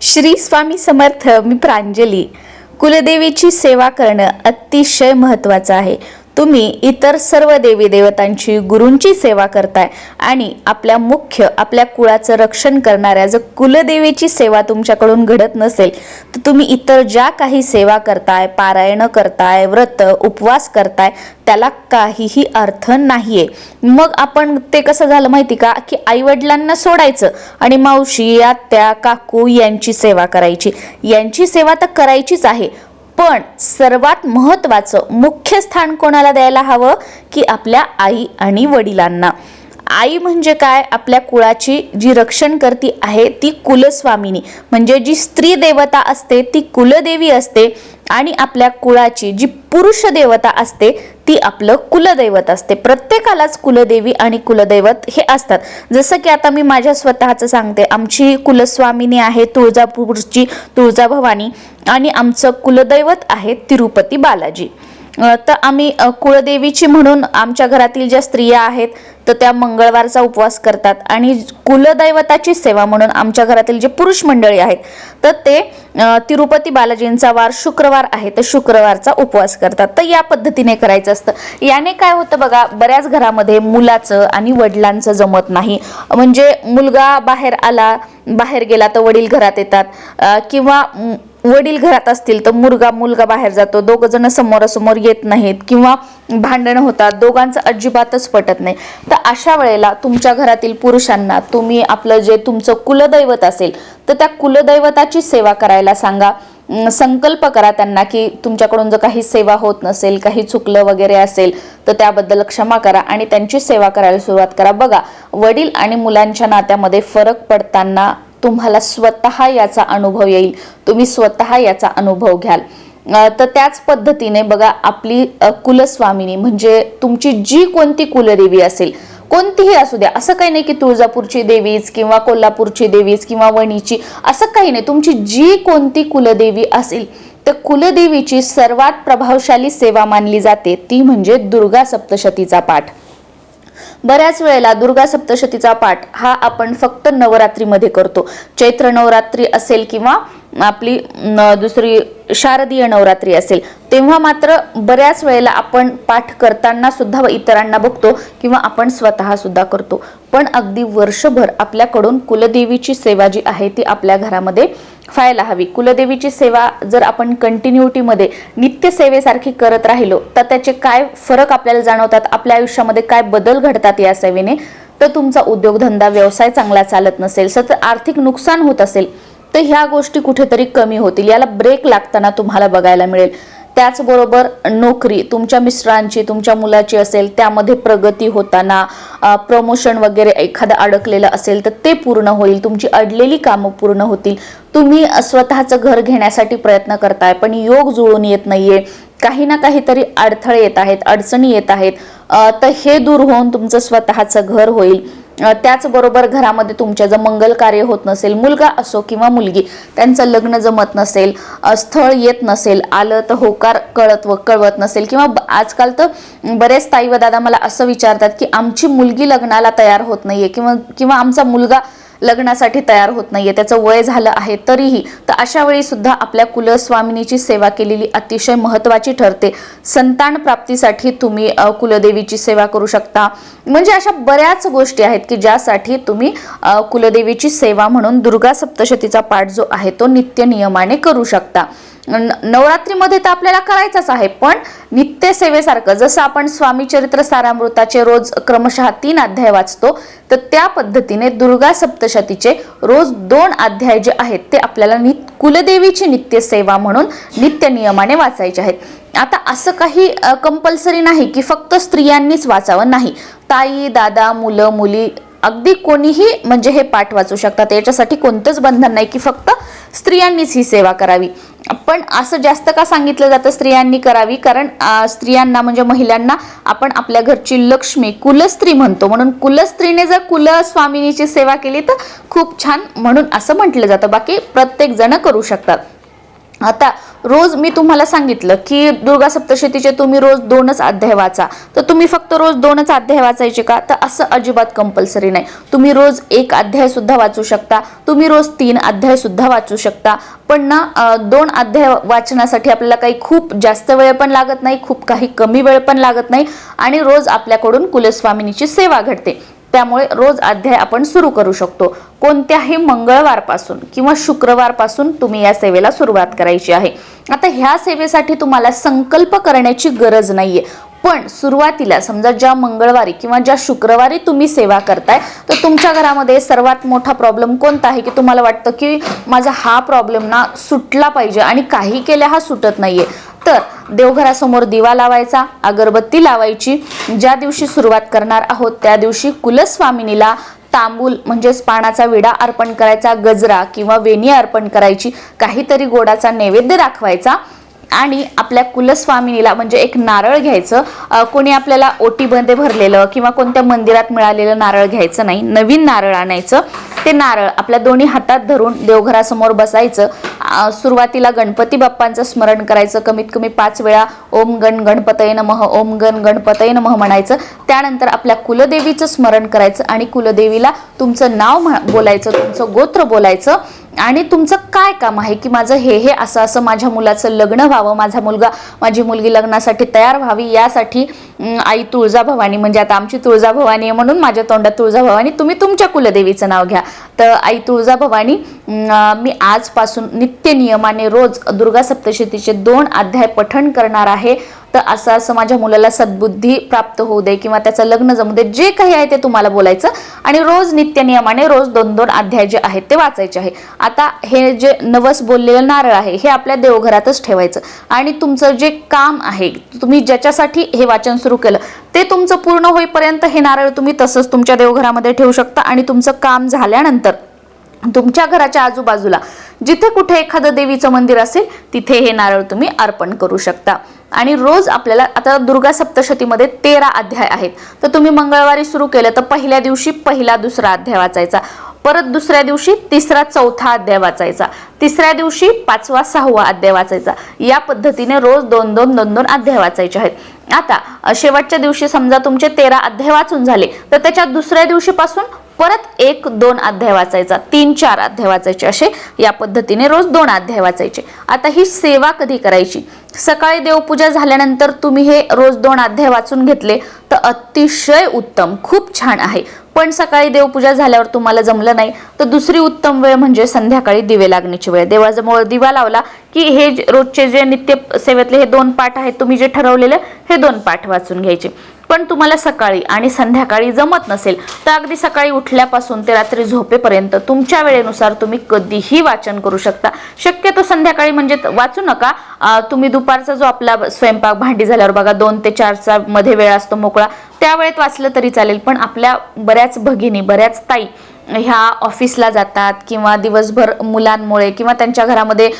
श्री स्वामी समर्थ मी प्रांजली. कुलदेवीची सेवा करणं अतिशय महत्त्वाचं आहे. तुम्ही इतर सर्व देवी देवतांची गुरूंची सेवा करताय आणि आपल्या मुख्य आपल्या कुळाचं रक्षण करणाऱ्या जर कुलदेवीची सेवा तुमच्याकडून घडत नसेल तर तुम्ही इतर ज्या काही सेवा करताय पारायण करताय व्रत उपवास करताय त्याला काहीही अर्थ नाहीये. मग आपण ते कसं झालं माहिती का? की आईवडिलांना सोडायचं आणि मावशी आत्या काकू यांची सेवा करायची. यांची सेवा तर करायचीच आहे पण सर्वात महत्त्वाचं मुख्य स्थान कोणाला द्यायला हवं? की आपल्या आई आणि वडिलांना. आई म्हणजे काय? आपल्या कुळाची जी रक्षण करती आहे ती कुलस्वामिनी. म्हणजे जी स्त्री देवता असते ती कुलदेवी असते आणि आपल्या कुळाची जी पुरुष देवता असते ती आपलं कुलदैवत असते. प्रत्येकालाच कुलदेवी आणि कुलदैवत हे असतात. जसं की आता मी माझ्या स्वतःचं सांगते. आमची कुलस्वामिनी आहे तुळजापूरची तुळजाभवानी आणि आमचं कुलदैवत आहे तिरुपती बालाजी. तर आम्ही कुळदेवीची म्हणून आमच्या घरातील ज्या स्त्रिया आहेत तर त्या मंगळवारचा उपवास करतात. आणि कुलदैवताची सेवा म्हणून आमच्या घरातील जे पुरुष मंडळी आहेत तर ते तिरुपती बालाजींचा वार शुक्रवार आहे तर शुक्रवारचा उपवास करतात. तर या पद्धतीने करायचं असतं. याने काय होतं बघा बऱ्याच घरामध्ये मुलाचं आणि वडिलांचं जमत नाही. म्हणजे मुलगा बाहेर आला बाहेर गेला तर वडील घरात येतात. किंवा वडील घरात असतील तर मुलगा मुलगा बाहेर जातो. दोघं जण समोरासमोर येत नाहीत किंवा भांडणं होतात. दोघांचं अजिबातच पटत नाही. तर अशा वेळेला तुमच्या घरातील पुरुषांना तुम्ही आपलं जे तुमचं कुलदैवत असेल तर त्या कुलदैवताची सेवा करायला सांगा. संकल्प करा त्यांना की तुमच्याकडून जर काही सेवा होत नसेल काही चुकलं वगैरे असेल तर त्याबद्दल क्षमा करा आणि त्यांची सेवा करायला सुरुवात करा. बघा वडील आणि मुलांच्या नात्यामध्ये फरक पडताना तुम्हाला स्वतः याचा अनुभव येईल. तुम्ही स्वतः याचा अनुभव घ्याल. तर त्याच पद्धतीने बघा आपली कुलस्वामिनी म्हणजे तुमची जी कोणती कुलदेवी असेल कोणतीही असू द्या असं काही नाही की तुळजापूरची देवीच किंवा कोल्हापूरची देवीच किंवा वणीची असं काही नाही. तुमची जी कोणती कुलदेवी असेल तर कुलदेवीची सर्वात प्रभावशाली सेवा मानली जाते ती म्हणजे दुर्गा सप्तशतीचा पाठ. बऱ्याच वेळेला दुर्गा सप्तशतीचा पाठ हा आपण फक्त नवरात्रीमध्ये करतो. चैत्र नवरात्री असेल किंवा आपली दुसरी शारदीय नवरात्री असेल तेव्हा मात्र बऱ्याच वेळेला आपण पाठ करताना सुद्धा व इतरांना बघतो किंवा आपण स्वतः सुद्धा करतो. पण अगदी वर्षभर आपल्याकडून कुलदेवीची सेवा जी आहे ती आपल्या घरामध्ये व्हायला हवी. कुलदेवीची सेवा जर आपण कंटिन्युटीमध्ये नित्य सेवेसारखी करत राहिलो तर त्याचे काय फरक आपल्याला जाणवतात? आपल्या आयुष्यामध्ये काय बदल घडतात या सेवेने? तर तुमचा उद्योगधंदा व्यवसाय चांगला चालत नसेल सतत आर्थिक नुकसान होत असेल तर ह्या गोष्टी कुठेतरी कमी होतील. याला ब्रेक लागताना तुम्हाला बघायला मिळेल. त्याचबरोबर नोकरी तुमच्या मिस्टरांची तुमच्या मुलाची असेल त्यामध्ये प्रगती होताना प्रमोशन वगैरे एखादं अडकलेलं असेल तर ते पूर्ण होईल. तुमची अडलेली कामं पूर्ण होतील. तुम्ही स्वतःचं घर घेण्यासाठी प्रयत्न करताय पण योग जुळून येत नाहीये. काही ना काहीतरी अडथळे येत आहेत अडचणी येत आहेत. तर हे दूर होऊन तुमचं स्वतःचं घर होईल. त्याचबरोबर घरामध्ये तुमच्या जर मंगल कार्य होत नसेल मुलगा असो किंवा मुलगी त्यांचं लग्न जमत नसेल स्थळ येत नसेल आलं तर होकार कळत व कळवत नसेल किंवा आजकाल तर बरेच ताई व दादा मला असं विचारतात की आमची मुलगी लग्नाला तयार होत नाहीये किंवा किंवा आमचा मुलगा लग्नासाठी तयार होत नाहीये त्याचं वय झालं आहे तरीही तर अशा वेळी सुद्धा आपल्या कुलस्वामिनीची सेवा केलेली अतिशय महत्त्वाची ठरते. संतान प्राप्तीसाठी तुम्ही कुलदेवीची सेवा करू शकता. म्हणजे अशा बऱ्याच गोष्टी आहेत की ज्यासाठी तुम्ही कुलदेवीची सेवा म्हणून दुर्गा सप्तशतीचा पाठ जो आहे तो नित्य नियमाने करू शकता. नवरात्रीमध्ये तर आपल्याला करायचाच आहे पण नित्य सेवेसारखं जसं आपण स्वामी चरित्र सारामृताचे रोज क्रमशः तीन अध्याय वाचतो तर त्या पद्धतीने दुर्गा सप्त सप्तशतीचे रोज दोन अध्याय जे आहेत ते आपल्याला नित कुलदेवीची नित्य सेवा म्हणून नित्य नियमाने वाचायचे आहेत. आता असं काही कंपल्सरी नाही की फक्त स्त्रियांनीच वाचावं नाही. ताई दादा मुलं मुली अगदी कोणीही म्हणजे हे पाठ वाचू शकतात. याच्यासाठी कोणतंच बंधन नाही की फक्त स्त्रियांनीच ही सेवा करावी. पण असं जास्त का सांगितलं जातं स्त्रियांनी करावी? कारण स्त्रियांना म्हणजे महिलांना आपण आपल्या घरची लक्ष्मी कुलस्त्री म्हणतो. म्हणून कुलस्त्रीने जर कुलस्वामिनीची सेवा केली तर खूप छान म्हणून असं म्हटलं जातं. बाकी प्रत्येक जण करू शकतात. आता रोज मी तुम्हाला सांगितलं की दुर्गा सप्तशतीचे तुम्ही रोज दोनच अध्याय वाचा. तर तुम्ही फक्त रोज दोनच अध्याय वाचायचे का? तर असं अजिबात कंपल्सरी नाही. तुम्ही रोज एक अध्याय सुद्धा वाचू शकता. तुम्ही रोज तीन अध्याय सुद्धा वाचू शकता. पण ना दोन अध्याय वाचण्यासाठी आपल्याला काही खूप जास्त वेळ पण लागत नाही खूप काही कमी वेळ पण लागत नाही आणि रोज आपल्याकडून कुलस्वामिनीची सेवा घडते. त्यामुळे रोज अध्याय आपण सुरू करू शकतो. कोणत्याही मंगळवारपासून किंवा शुक्रवारपासून तुम्ही या सेवेला सुरुवात करायची आहे. आता ह्या सेवेसाठी तुम्हाला संकल्प करण्याची गरज नाहीये. पण सुरुवातीला समजा ज्या मंगळवारी किंवा ज्या शुक्रवारी तुम्ही सेवा करताय तर तुमच्या घरामध्ये सर्वात मोठा प्रॉब्लेम कोणता आहे? की तुम्हाला वाटतं की माझा हा प्रॉब्लेम ना सुटला पाहिजे आणि काही केल्या हा सुटत नाहीये. देवघरासमोर दिवा लावायचा अगरबत्ती लावायची. ज्या दिवशी सुरुवात करणार आहोत त्या दिवशी कुलस्वामिनीला तांबूल म्हणजेच पानाचा विडा अर्पण करायचा गजरा किंवा वेणी अर्पण करायची काहीतरी गोडाचा नैवेद्य दाखवायचा. आणि आपल्या कुलस्वामिनीला म्हणजे एक नारळ घ्यायचं. कोणी आपल्याला ओटीमध्ये भरलेलं किंवा कोणत्या मंदिरात मिळालेलं नारळ घ्यायचं नाही. नवीन नारळ आणायचं. ते नारळ आपल्या दोन्ही हातात धरून देवघरासमोर बसायचं. सुरुवातीला गणपती बाप्पांचं स्मरण करायचं. कमीत कमी पाच वेळा ओम गण गणपतय नमः ओम गण गणपतय नमः म्हणायचं. त्यानंतर आपल्या कुलदेवीचं स्मरण करायचं आणि कुलदेवीला तुमचं नाव म्ह- बोलायचं तुमचं गोत्र बोलायचं. आणि तुमचं काय काम आहे की माझं हे हे असं असं माझ्या मुलाचं लग्न व्हावं माझा मुलगा माझी मुलगी लग्नासाठी तयार व्हावी यासाठी आई तुळजाभवानी म्हणजे आता आमची तुळजाभवानी आहे म्हणून माझ्या तोंडात तुळजाभवानी तुम्ही तुमच्या कुलदेवीचं नाव घ्या. तर आई तुळजाभवानी मी आजपासून नित्य नियमाने रोज दुर्गा सप्तशतीचे दोन अध्याय पठण करणार आहे. तर असं असं माझ्या मुलाला सद्बुद्धी प्राप्त होऊ दे किंवा त्याचं लग्न जमू दे जे काही आहे ते तुम्हाला बोलायचं. आणि रोज नित्य नियमाने रोज दोन दोन अध्याय जे आहेत ते वाचायचे आहे. आता हे जे नवस बोललेलं नारळ आहे हे आपल्या देवघरातच ठेवायचं. आणि तुमचं जे काम आहे तुम्ही ज्याच्यासाठी हे वाचन सुरू केलं ते तुमचं पूर्ण होईपर्यंत हे नारळ तुम्ही तसंच तुमच्या देवघरामध्ये ठेवू शकता. आणि तुमचं काम झाल्यानंतर तुमच्या घराच्या आजूबाजूला जिथे कुठे एखादं देवीचं मंदिर असेल तिथे हे नारळ तुम्ही अर्पण करू शकता. आणि रोज आपल्याला आता दुर्गा सप्तशतीमध्ये तेरा अध्याय आहेत. तर तुम्ही मंगळवारी सुरू केलं तर पहिल्या दिवशी पहिला दुसरा अध्याय वाचायचा. परत दुसऱ्या दिवशी तिसरा चौथा अध्याय वाचायचा. तिसऱ्या दिवशी पाचवा सहावा अध्याय वाचायचा. या पद्धतीने रोज दोन दोन दोन दोन अध्याय वाचायचे आहेत. आता शेवटच्या दिवशी समजा तुमचे तेरा अध्याय वाचून झाले तर त्याच्या दुसऱ्या दिवशीपासून परत एक दोन अध्याय वाचायचा. तीन चार अध्याय वाचायचे असे या पद्धतीने रोज दोन अध्याय वाचायचे. आता ही सेवा कधी करायची? सकाळी देवपूजा झाल्यानंतर तुम्ही हे रोज दोन अध्याय वाचून घेतले तर अतिशय उत्तम खूप छान आहे. पण सकाळी देवपूजा झाल्यावर तुम्हाला जमलं नाही तर दुसरी उत्तम वेळ म्हणजे संध्याकाळी दिवे लागण्याची वेळ. देवाजवळ दिवा लावला की हे रोजचे जे नित्य सेवेतले हे दोन पाठ आहेत तुम्ही जे ठरवलेले हे दोन पाठ वाचून घ्यायचे. पण तुम्हाला सकाळी आणि संध्याकाळी जमत नसेल तर अगदी सकाळी उठल्यापासून ते रात्री झोपेपर्यंत तुमच्या वेळेनुसार तुम्ही कधीही वाचन करू शकता. शक्यतो संध्याकाळी म्हणजे वाचू नका. तुम्ही दुपारचा जो आपला स्वयंपाक भांडी झाल्यावर बघा दोन ते चारचा मध्ये वेळ असतो मोकळा. त्या वेळेत वाचलं तरी चालेल पण आपल्या बऱ्याच भगिनी बऱ्याच ताई ह्या ऑफिसला जातात किंवा दिवसभर मुलांमुळे किंवा त्यांच्या घरामध्ये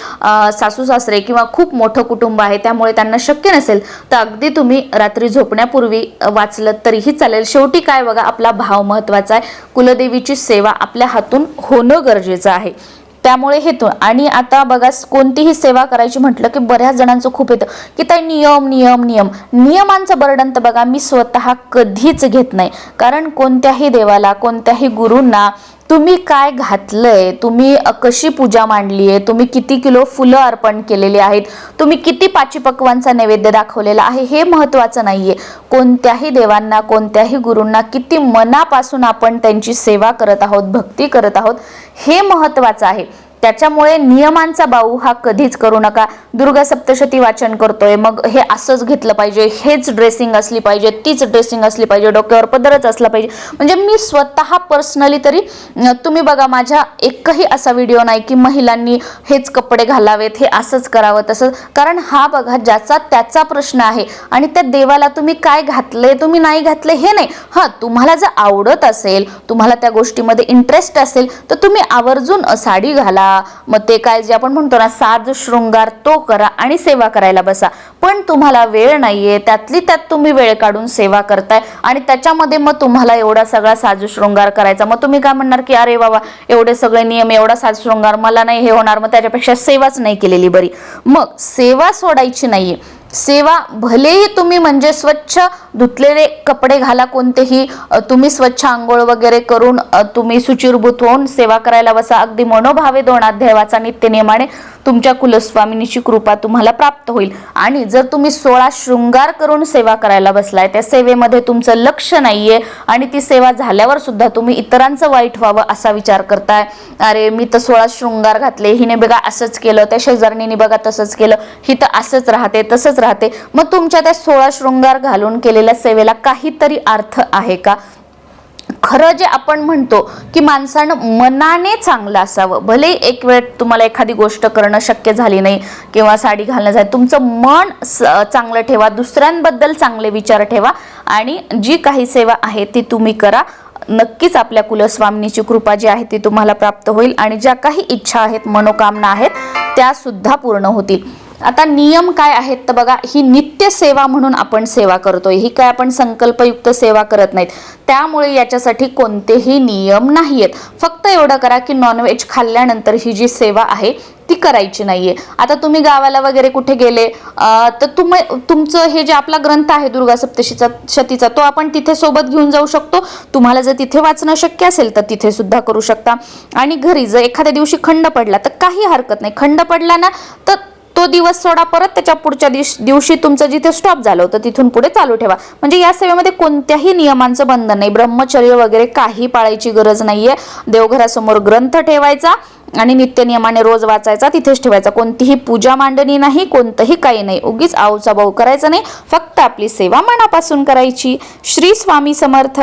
सासू सासरे किंवा खूप मोठं कुटुंब आहे त्यामुळे त्यांना शक्य नसेल तर अगदी तुम्ही रात्री झोपण्यापूर्वी वाचलं तरीही चालेल. शेवटी काय बघा आपला भाव महत्त्वाचा आहे. कुलदेवीची सेवा आपल्या हातून होणं गरजेचं आहे. त्यामुळे हेतू आणि आता बघा कोणतीही सेवा करायची म्हटलं की बऱ्याच जणांचं खूप येतं. की ताई नियम नियम नियम. नियमांचं बर्डन तर बघा मी स्वतः कधीच घेत नाही. कारण कोणत्याही देवाला कोणत्याही गुरूंना तुम्ही काय घातलंय तुम्ही कशी पूजा मांडली आहे तुम्ही किती किलो फुलं अर्पण केलेली आहेत तुम्ही किती पाची पक्वांचा नैवेद्य दाखवलेला आहे हे महत्त्वाचं नाहीये. कोणत्याही देवांना कोणत्याही गुरूंना किती मनापासून आपण त्यांची सेवा करत आहोत भक्ती करत आहोत हे महत्त्वाचं आहे. त्याच्यामुळे नियमांचा बाऊ हा कधीच करू नका. दुर्गा सप्तशती वाचन करतोय. मग हे असंच घेतलं पाहिजे. हेच ड्रेसिंग असली पाहिजे. तीच ड्रेसिंग असली पाहिजे. डोक्यावर पदरच असला पाहिजे. म्हणजे मी स्वतः पर्सनली तरी तुम्ही बघा माझ्या एकही असा व्हिडिओ नाही की महिलांनी हेच कपडे घालावेत हे असंच करावं तसं कारण हा बघा ज्याचा त्याचा प्रश्न आहे. आणि त्या देवाला तुम्ही काय घातले तुम्ही नाही घातले हे नाही. हां तुम्हाला जर आवडत असेल तुम्हाला त्या गोष्टीमध्ये इंटरेस्ट असेल तर तुम्ही आवर्जून साडी घाला. करा. मग ते काय जे आपण म्हणतो ना साज शृंगार तो करा आणि सेवा करायला बसा. पण तुम्हाला वेळ नाहीये त्यातली त्यात तुम्ही वेळ काढून सेवा करताय आणि त्याच्यामध्ये मग तुम्हाला एवढा सगळा साज शृंगार करायचा. मग तुम्ही काय म्हणणार की अरे बाबा एवढे सगळे नियम एवढा साज शृंगार मला नाही हे होणार. मग त्याच्यापेक्षा सेवाच नाही केलेली बरी. मग सेवा सोडायची नाहीये. सेवा भलेही तुम्ही म्हणजे स्वच्छ धुतलेले कपडे घाला कोणतेही तुम्ही स्वच्छ आंघोळ वगैरे करून तुम्ही सुचिरभूत होऊन सेवा करायला बसा. अगदी मनोभावे दोन अध्याय वाचा नित्य नियमाने तुमच्या कुलस्वामिनीची कृपा तुम्हाला प्राप्त होईल. आणि जर तुम्ही सोळा शृंगार करून सेवा करायला बसलाय त्या सेवेमध्ये तुमचं लक्ष नाहीये आणि ती सेवा झाल्यावर सुद्धा तुम्ही इतरांचं वाईट व्हावं असा विचार करताय. अरे मी तर सोळा शृंगार घातले हिने बघा असंच केलं त्या शेजारणीने बघा तसंच केलं ही तर असंच राहते तसंच राहते. मग तुमच्या त्या सोळा शृंगार घालून केलेल्या सेवेला काहीतरी अर्थ आहे का? खरं जे आपण म्हणतो की माणसानं मनाने चांगलं असावं भले एक वेळ तुम्हाला एखादी गोष्ट करणं शक्य झाली नाही किंवा साडी घालणं झाली तुमचं मन स- चांगलं ठेवा दुसऱ्यांबद्दल चांगले विचार ठेवा आणि जी काही सेवा आहे ती तुम्ही करा. नक्कीच आपल्या कुलस्वामिनीची कृपा जी आहे ती तुम्हाला प्राप्त होईल आणि ज्या काही इच्छा आहेत मनोकामना आहेत त्या सुद्धा पूर्ण होतील. आता नियम काय आहेत? तर बघा ही नित्य सेवा म्हणून आपण सेवा करतोय. ही काय आपण संकल्पयुक्त सेवा करत नाहीत. त्यामुळे याच्यासाठी कोणतेही नियम नाही आहेत फक्त एवढं करा की नॉनव्हेज खाल्ल्यानंतर ही जी सेवा आहे ती करायची नाहीये. आता तुम्ही गावाला वगैरे कुठे गेले तर तुम्ही तुमचं हे जे आपला ग्रंथ आहे दुर्गा सप्तशीचा शतीचा तो आपण तिथे सोबत घेऊन जाऊ शकतो. तुम्हाला जर तिथे वाचणं शक्य असेल तर तिथे सुद्धा करू शकता. आणि घरी जर एखाद्या दिवशी खंड पडला तर काही हरकत नाही. खंड पडला ना तर तो दिवस सोडा परत त्याच्या पुढच्या दिवशी तुमचं जिथे स्टॉप झालं होतं तिथून पुढे चालू ठेवा. म्हणजे या सेवेमध्ये कोणत्याही नियमांचं बंधन नाही. ब्रह्मचर्य वगैरे काही पाळायची गरज नाहीये. देवघरासमोर ग्रंथ ठेवायचा आणि नित्य नियमाने रोज वाचायचा तिथेच ठेवायचा. कोणतीही पूजा मांडणी नाही कोणतंही काही नाही. उगीच आऊचा भाऊ करायचा नाही. फक्त आपली सेवा मनापासून करायची. श्री स्वामी समर्थ.